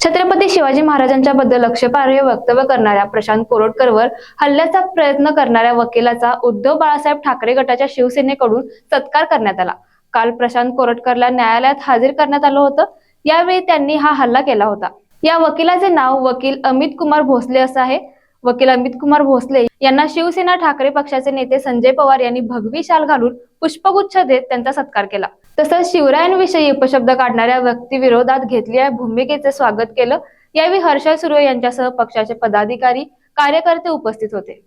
छत्रपती शिवाजी महाराजांच्या बद्दल लक्षपार्ह वक्तव्य करणाऱ्या प्रशांत कोरोटकरवर हल्ल्याचा प्रयत्न करणाऱ्या वकिलाचा उद्धव बाळासाहेब ठाकरे गटाच्या शिवसेनेकडून सत्कार करण्यात आला. काल प्रशांत कोरटकरला न्यायालयात हजर करण्यात आलं होतं. यावेळी त्यांनी हा हल्ला केला होता. या वकिलाचे नाव वकील अमित कुमार भोसले असं आहे. वकील अमित कुमार भोसले यांना शिवसेना ठाकरे पक्षाचे नेते संजय पवार यांनी भगवी शाल घालून पुष्पगुच्छ देत त्यांचा सत्कार केला. तसंच शिवरायांविषयी उपशब्द काढणाऱ्या व्यक्तीविरोधात घेतलेल्या भूमिकेचे स्वागत केलं. यावेळी हर्षल सुर्वे यांच्यासह पक्षाचे पदाधिकारी कार्यकर्ते उपस्थित होते.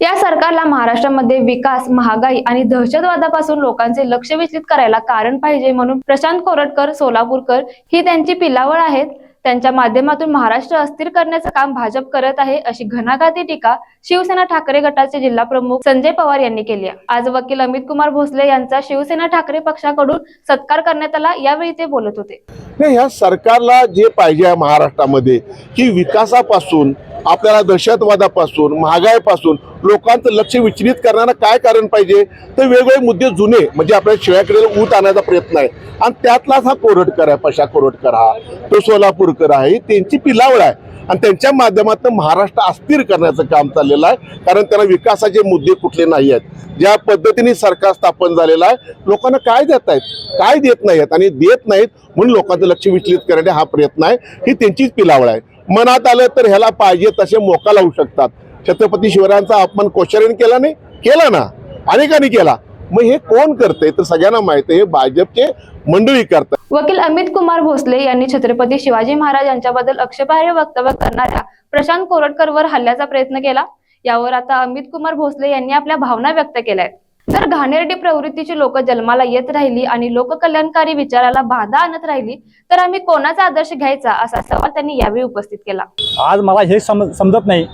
या सरकारला महाराष्ट्रामध्ये विकास महागाई आणि दहशतवादापासून लोकांचे लक्ष विचलित करायला कारण पाहिजे म्हणून प्रशांत कोरटकर सोलापूरकर ही त्यांची पिलावळ आहेत. त्यांच्या माध्यमातून महाराष्ट्र अस्थिर करण्याचं काम भाजप करत आहे अशी घणाघाती टीका शिवसेना ठाकरे गटाचे जिल्हा प्रमुख संजय पवार यांनी केली आहे. आज वकील अमित कुमार भोसले यांचा शिवसेना ठाकरे पक्षाकडून सत्कार करण्यात आला यावेळी ते बोलत होते. नाही ह्या सरकारला जे पाहिजे महाराष्ट्रामध्ये की विकासापासून आपल्याला दहशतवादापासून महागाईपासून लोकांचं लक्ष विचलित करण्याला काय कारण पाहिजे? तर वेगवेगळे मुद्दे जुने म्हणजे आपल्या शिवायकडे ऊत आणायचा प्रयत्न आहे. आणि त्यातलाच हा कोरटकर आहे पशा कोरटकर हा. तो सोलापूरकर आहे. ही त्यांची पिलावळ आहे. आणि त्यांच्या माध्यमातून महाराष्ट्र अस्थिर करण्याचं काम चाललेलं आहे. कारण त्यांना विकासाचे मुद्दे कुठले नाही आहेत. ज्या पद्धतीने सरकार स्थापन झालेलं आहे लोकांना काय देत आहेत? काय देत नाहीत आणि देत नाहीत म्हणून लोकांचं लक्ष विचलित करणे हा प्रयत्न आहे. ही त्यांचीच पिलावळ आहे. मनात आलं तर ह्याला पाहिजे तसे मोका लावू शकतात. छत्रपती शिवरायांचा अपमान कोश्यारीने केला नाही? केला ना. अनेकांनी केला. मग हे कोण करतंय? तर सगळ्यांना माहिती आहे हे भाजपचे मंडळी करतात. वकील अमित कुमार भोसले यांनी छत्रपती शिवाजी महाराज यांच्याबद्दल आक्षेपार्ह वक्तव्य करणाऱ्या प्रशांत कोरटकरवर हल्ल्याचा प्रयत्न केला. यावर आता अमित कुमार भोसले यांनी आपल्या भावना व्यक्त केल्या आहेत. जर घाणेरडी प्रवृत्तीची लोक जन्माला येत राहिली आणि लोककल्याणकारी विचाराला बाधा आणत राहिली तर आम्ही कोणाचा आदर्श घ्यायचा असा सवाल त्यांनी यावेळी उपस्थित केला. आज मला हे सम समजत नाही.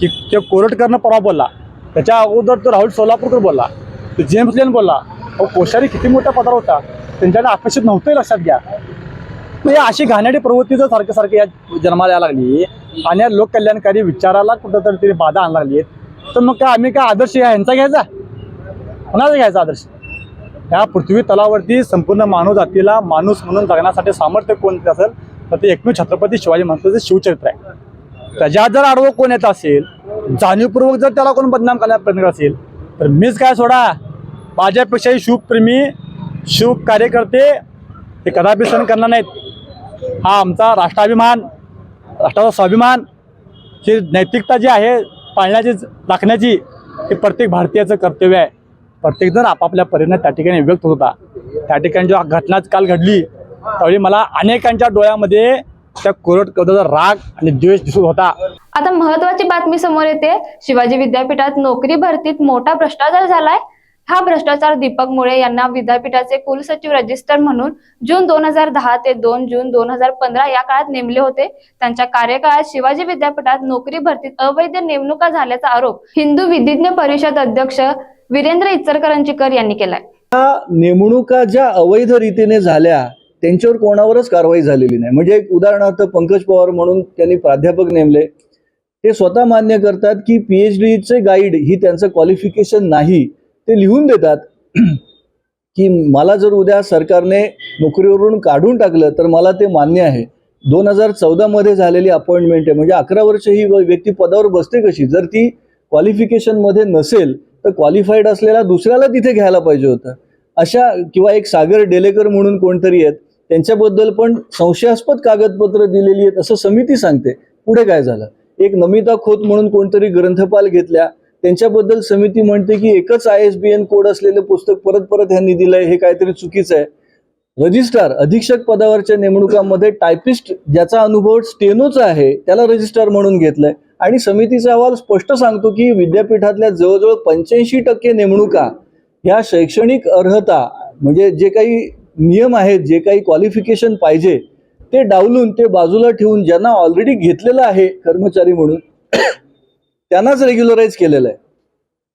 की ते कोरटकरनं परवा बोलला. त्याच्या अगोदर तो राहुल सोलापूरकर बोलला. तो जेम्स लेन बोलला. अहो कोश्यारी किती मोठा पदार होता. त्यांच्याकडे अपेक्षित नव्हतं लक्षात घ्या. मग या अशी घाणेरडी प्रवृत्ती जर सारखं सारखं या जन्माला यायला लागली आणि या लोककल्याणकारी विचाराला कुठंतरी तरी बाधा आणायला लागली तर मग काय आम्ही काय आदर्श ह्यांचा घ्यायचा? कोणाचा घ्यायचा आदर्श? या पृथ्वी तलावरती संपूर्ण मानव जातीला माणूस म्हणून जगण्यासाठी सामर्थ्य कोणते असेल तर ते एकमेव छत्रपती शिवाजी महाराजांचं शिवचरित्र आहे. त्याच्यात जर आडवं कोण येत असेल जाणीवपूर्वक जर त्याला कोण बदनाम करण्याचा प्रयत्न करत असेल तर मीच काय सोडा. माझ्यापेक्षाही शिवप्रेमी शिव कार्यकर्ते हे कदापि सहन करणार नाहीत. हा आमचा राष्ट्राभिमान राष्ट्राचा स्वाभिमान ही नैतिकता जी आहे पाळण्याची राखण्याची हे प्रत्येक भारतीयाचं कर्तव्य आहे. प्रत्येकजण आपापल्या परीने त्या ठिकाणी व्यक्त होता त्या ठिकाणी जेव्हा घटना काल घडली त्यावेळी मला अनेकांच्या डोळ्यामध्ये त्या कोरट कवदाचा राग आणि द्वेष दिसत होता. आता महत्वाची बातमी समोर येते. शिवाजी विद्यापीठात नोकरी भरतीत मोठा भ्रष्टाचार झालाय. हा भ्रष्टाचार दीपक मुळे यांना विद्यापीठाचे कुलसचिव रजिस्टर म्हणून जून दोन हजार दहा ते दोन जून दोन हजार पंधरा या काळात नेमले होते. त्यांच्या कार्यकाळात शिवाजी विद्यापीठात नोकरी भरतीत अवैध नेमणुका झाल्याचा आरोप हिंदू विधिज्ञ परिषद अध्यक्ष वीरेंद्र इचरकरंजीकर यांनी केलाय. या नेमणुका ज्या अवैध रीतीने झाल्या त्यांच्यावर कोणावरच कारवाई झालेली नाही. म्हणजे एक उदाहरणार्थ पंकज पवार म्हणून त्यांनी प्राध्यापक नेमले. ते स्वतः मान्य करतात की पीएच डीचे गाईड ही त्यांचं क्वालिफिकेशन नाही. ते लिहून देतात की मला जर उद्या सरकारने नोकरीवरून काढून टाकलं तर मला ते मान्य आहे. दोन हजार चौदामध्ये झालेली अपॉइंटमेंट आहे. म्हणजे अकरा वर्ष ही व- व्यक्ती पदावर बसते कशी? जर ती क्वालिफिकेशनमध्ये नसेल तर क्वालिफाईड असलेला दुसऱ्याला तिथे घ्यायला पाहिजे होतं. अशा किंवा एक सागर डेलेकर म्हणून कोणतरी आहेत त्यांच्याबद्दल पण संशयास्पद कागदपत्र दिलेली आहेत असं समिती सांगते. पुढे काय झालं? एक नमिता खोत म्हणून कोणतरी ग्रंथपाल घेतल्या. त्यांच्याबद्दल समिती म्हणते की एकच I S B N code असलेलं पुस्तक परत परत ह्यांनी दिलंय हे काहीतरी चुकीचं आहे. रजिस्ट्रार अधीक्षक पदावरच्या नेमणुकामध्ये टायपिस्ट ज्याचा अनुभव स्टेनोचा आहे त्याला रजिस्ट्रार म्हणून घेतलंय. आणि समितीचा अहवाल स्पष्ट सांगतो की विद्यापीठातल्या जवळजवळ पंच्याऐंशी टक्के नेमणुका ह्या शैक्षणिक अर्हता म्हणजे जे काही नियम आहेत जे काही क्वालिफिकेशन पाहिजे ते डावलून ते बाजूला ठेवून ज्यांना ऑलरेडी घेतलेलं आहे कर्मचारी म्हणून त्यांनाच रेग्युलराईज केलेलं आहे.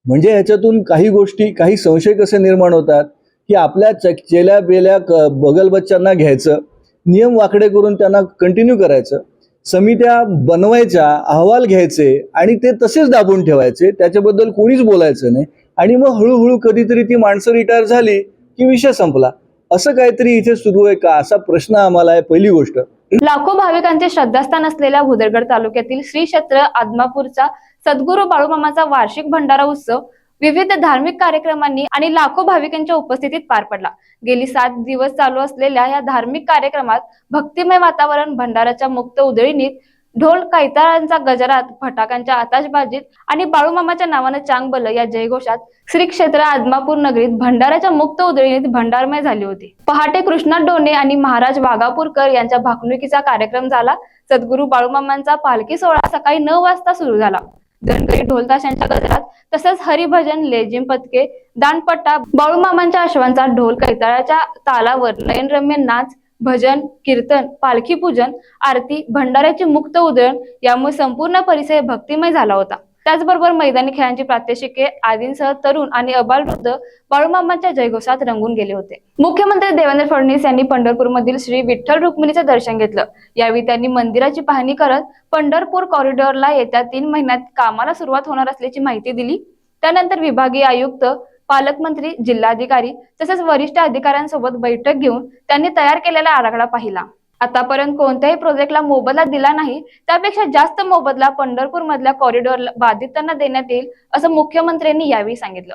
म्हणजे ह्याच्यातून काही गोष्टी काही संशय कसे निर्माण होतात की आपल्या च- चेल्या बेल्या क- बगल बच्चांना घ्यायचं नियम वाकडे करून त्यांना कंटिन्यू करायचं समित्या बनवायच्या अहवाल घ्यायचे आणि ते तसेच दाबून ठेवायचे त्याच्याबद्दल कोणीच बोलायचं नाही आणि मग हळूहळू कधीतरी ती माणसं रिटायर झाली की विषय संपला. असं काहीतरी इथे सुरू आहे का? असा प्रश्न आम्हाला आहे पहिली गोष्ट. लाखो भाविकांचे श्रद्धास्थान असलेल्या भुदरगड तालुक्यातील श्री क्षेत्र आदमापूरचा सद्गुरू बाळूमामाचा वार्षिक भंडारा उत्सव विविध धार्मिक कार्यक्रमांनी आणि लाखो भाविकांच्या उपस्थितीत पार पडला. गेली सात दिवस चालू असलेल्या या धार्मिक कार्यक्रमात भक्तिमय वातावरण भंडाराच्या मुक्त उधळीनीत ढोल कैताळांचा गजरात फटाक्यांच्या आताशबाजीत आणि बाळूमामाच्या नावानं चांगबल या जयघोषात श्री क्षेत्र आदमापूर नगरीत भंडाऱ्याच्या मुक्त उधळीत भंडारमय झाली होती. पहाटे कृष्णा डोणे आणि महाराज वाघापूरकर यांच्या भाकणुकीचा कार्यक्रम झाला. सद्गुरू बाळूमामांचा पालखी सोहळा सकाळी नऊ वाजता सुरू झाला. धनगरी ढोलताशांच्या गजरात तसंच हरिभजन लेझिम पथके दानपट्टा बाळूमामांच्या अश्वांचा ढोल कैताळाच्या तालावर नयनरम्य नाच भजन कीर्तन पालखी पूजन आरती भंडाऱ्याची मुक्त उधळण यामुळे संपूर्ण परिसर भक्तिमय झाला होता. त्याचबरोबर मैदानी खेळांची प्रात्यक्षिके आदींसह तरुण आणि अबालवृद्ध बाळूमामांच्या जयघोषात रंगून गेले होते. मुख्यमंत्री देवेंद्र फडणवीस यांनी पंढरपूरमधील श्री विठ्ठल रुक्मिणीचं दर्शन घेतलं. यावेळी त्यांनी मंदिराची पाहणी करत पंढरपूर कॉरिडॉरला येत्या तीन महिन्यात कामाला सुरुवात होणार असल्याची माहिती दिली. त्यानंतर विभागीय आयुक्त पालकमंत्री जिल्हाधिकारी तसेच वरिष्ठ अधिकाऱ्यांसोबत बैठक घेऊन त्यांनी तयार केलेला आराखडा पाहिला. आतापर्यंत कोणत्याही प्रोजेक्टला मोबदला दिला नाही त्यापेक्षा जास्त मोबदला पंढरपूर मधल्या कॉरिडॉर बाधितांना देण्यात येईल असं मुख्यमंत्र्यांनी यावेळी सांगितलं.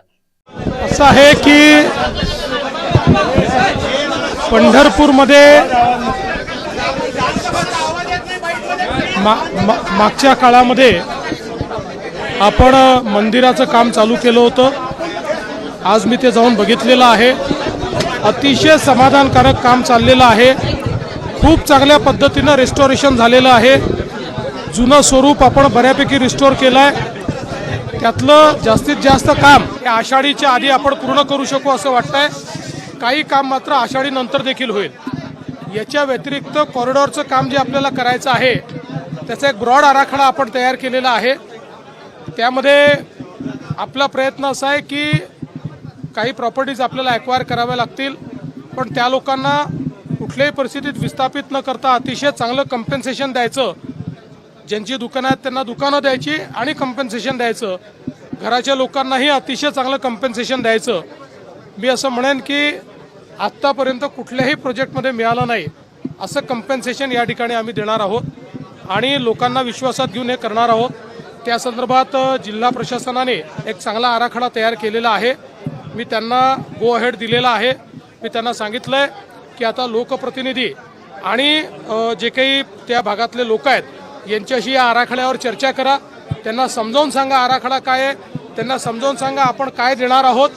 असं आहे की पंढरपूरमध्ये मागच्या काळामध्ये आपण मंदिराचं काम चालू केलं होतं. आज मी ते जाऊन बघितलेलं आहे. अतिशय समाधानकारक काम चाललेलं आहे. खूप चांगल्या पद्धतीनं रेस्टोरेशन झालेलं आहे. जुनं स्वरूप आपण बऱ्यापैकी रिस्टोर केलं आहे त्यातलं जास्तीत जास्त काम हे आषाढीच्या आधी आपण पूर्ण करू शकू असं वाटतंय. काही काम मात्र आषाढीनंतर देखील होईल. याच्या व्यतिरिक्त कॉरिडॉरचं काम जे आपल्याला करायचं आहे त्याचा एक ब्रॉड आराखडा आपण तयार केलेला आहे. त्यामध्ये आपला प्रयत्न असा आहे की काही प्रॉपर्टीज आपल्याला ॲक्वायर कराव्या लागतील पण त्या लोकांना कुठल्याही परिस्थितीत विस्थापित न करता अतिशय चांगलं कम्पेन्सेशन द्यायचं. ज्यांची दुकानं आहेत त्यांना दुकानं द्यायची आणि कम्पेन्सेशन द्यायचं. घराच्या लोकांनाही अतिशय चांगलं कम्पेन्सेशन द्यायचं. मी असं म्हणेन की आत्तापर्यंत कुठल्याही प्रोजेक्टमध्ये मिळालं नाही. असं कम्पेन्सेशन या ठिकाणी आम्ही देणार आहोत आणि लोकांना विश्वासात घेऊन हे करणार आहोत. त्या संदर्भात जिल्हा प्रशासनाने एक चांगला आराखडा तयार केलेला आहे. मी त्यांना गो अहेड दिलेला आहे. मी त्यांना सांगितलं आहे की आता लोकप्रतिनिधी आणि जे काही त्या भागातले लोक आहेत यांच्याशी या आराखड्यावर चर्चा करा. त्यांना समजावून सांगा आराखडा काय आहे. त्यांना समजावून सांगा आपण काय देणार आहोत.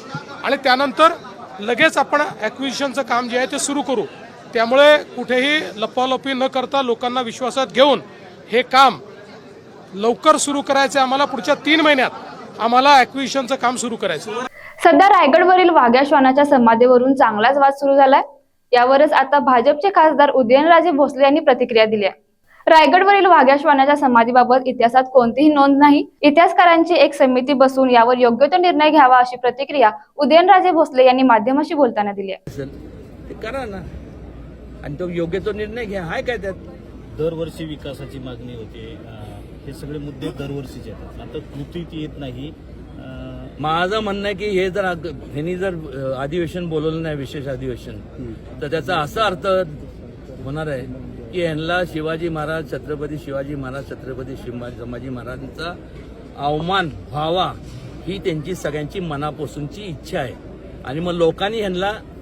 आणि त्यानंतर लगेच आपण ॲक्विजिशनचं काम जे आहे ते सुरू करू. त्यामुळे कुठेही लपालपी न करता लोकांना विश्वासात घेऊन हे काम लवकर सुरू करायचं आहे आम्हाला पुढच्या तीन महिन्यात. आम्हाला ॲक्विजिशनचं काम सुरू करायचं सध्या रायगडवरील वाघ्या श्वानाच्या समाधीवरून चांगलाच वाद सुरू झालाय. यावरच आता भाजपचे खासदार उदयनराजे भोसले यांनी प्रतिक्रिया दिली आहे. रायगडवरील वाघ्या श्वानाच्या समाधीबाबत इतिहासात कोणतीही नोंद नाही. इतिहासकारांची एक समिती बसून यावर योग्य तो निर्णय घ्यावा अशी प्रतिक्रिया उदयनराजे भोसले यांनी माध्यमाशी बोलताना दिली आहे. ते करा ना. आणि तो योग्य तो निर्णय घ्या. हाय काय त्यात? दरवर्षी विकासाची मागणी होते. हे सगळे मुद्दे दरवर्षीचे येतात. आता कृतीत येत नाही. माझं म्हणणं आहे की हे जर ह्यांनी जर अधिवेशन बोलवलं नाही विशेष अधिवेशन तर त्याचा असा अर्थ होणार आहे की यांना शिवाजी महाराज छत्रपती शिवाजी महाराज छत्रपती शिवाजी संभाजी महाराजांचा अवमान व्हावा ही त्यांची सगळ्यांची मनापासूनची इच्छा आहे. आणि मग लोकांनी ह्यांना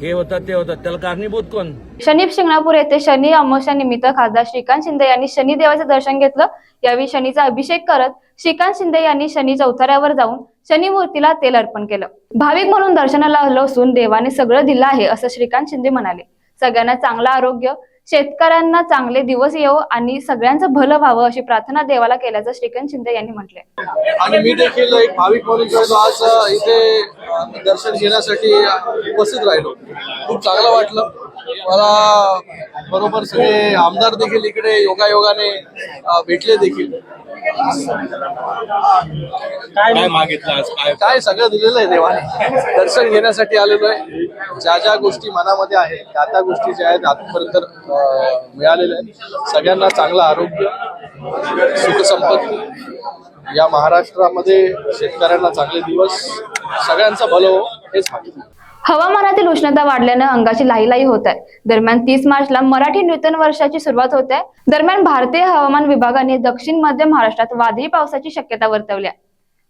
हे होतं ते होतं त्याला कारणीभूत कोण? शनी शिंगणापूर येथे शनी अमावस्या निमित्त खासदार श्रीकांत शिंदे यांनी शनी देवाचे दर्शन घेतलं. यावेळी शनीचा अभिषेक करत श्रीकांत शिंदे यांनी शनी चौथऱ्यावर जाऊन शनी मूर्तीला तेल अर्पण केलं. भाविक म्हणून दर्शनाला आलो असून देवाने सगळं दिलं आहे असं श्रीकांत शिंदे म्हणाले. सगळ्यांना चांगलं आरोग्य शेतकऱ्यांना चांगले दिवस येवो आणि सगळ्यांचं भलं व्हावं अशी प्रार्थना देवाला केल्याचं श्रीकांत शिंदे यांनी म्हटलंय. आणि मी देखील एक भाविक म्हणून जो आज इथे दर्शन घेण्यासाठी उपस्थित राहिलो. खूप चांगलं वाटलं. मला बरोबर सगळे आमदार देखील इकडे योगायोगाने भेटले देखील. काय मागितलं आज? काय? काय सगळं दिलेलं आहे देवाने. दर्शन घेण्यासाठी आलेलो आहे. ज्या ज्या गोष्टी मनामध्ये आहेत त्या त्या गोष्टी ज्या आहेत आजपर्यंत अ, मिळालेल्या आहेत. सगळ्यांना चांगलं आरोग्य सुखसंपत्ती. या महाराष्ट्रामध्ये शेतकऱ्यांना चांगले दिवस सगळ्यांचं भलं हो हेच मागितलं. हवामानातील उष्णता वाढल्यानं अंगाची लाहीलाही होत आहे दरम्यान तीस मार्चला मराठी नूतन वर्षाची सुरुवात होत. आहे दरम्यान भारतीय हवामान विभागाने दक्षिण मध्य महाराष्ट्रात वादळी पावसाची शक्यता वर्तवली आहे.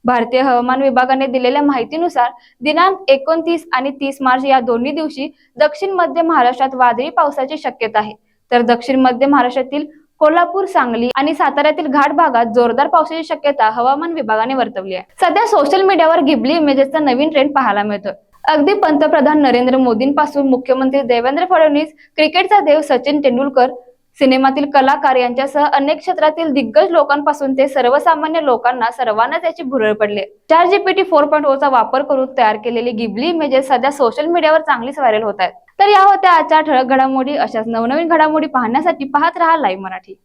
भारतीय हवामान विभागाने दिलेल्या माहितीनुसार दिनांक एकोणतीस आणि तीस मार्च या दोन्ही दिवशी दक्षिण मध्य महाराष्ट्रात वादळी पावसाची शक्यता आहे. तर दक्षिण मध्य महाराष्ट्रातील कोल्हापूर सांगली आणि साताऱ्यातील घाट भागात जोरदार पावसाची शक्यता हवामान विभागाने वर्तवली आहे. सध्या सोशल मीडियावर गिबली इमेजेसचा नवीन ट्रेंड पाहायला मिळतोय. अगदी पंतप्रधान नरेंद्र मोदींपासून मुख्यमंत्री देवेंद्र फडणवीस क्रिकेटचा देव सचिन तेंडुलकर सिनेमातील कलाकार यांच्यासह अनेक क्षेत्रातील दिग्गज लोकांपासून ते सर्वसामान्य लोकांना सर्वांनाच याची भुरळ पडले. चार जीपीटी फोर पॉईंट चा वापर करून तयार केलेली गिबली इमेजेस सध्या सोशल मीडियावर चांगलीच व्हायरल होत आहेत. तर या होत्या आजच्या ठळक घडामोडी. अशाच नवनवीन घडामोडी पाहण्यासाठी पाहत राहा लाईव्ह मराठी.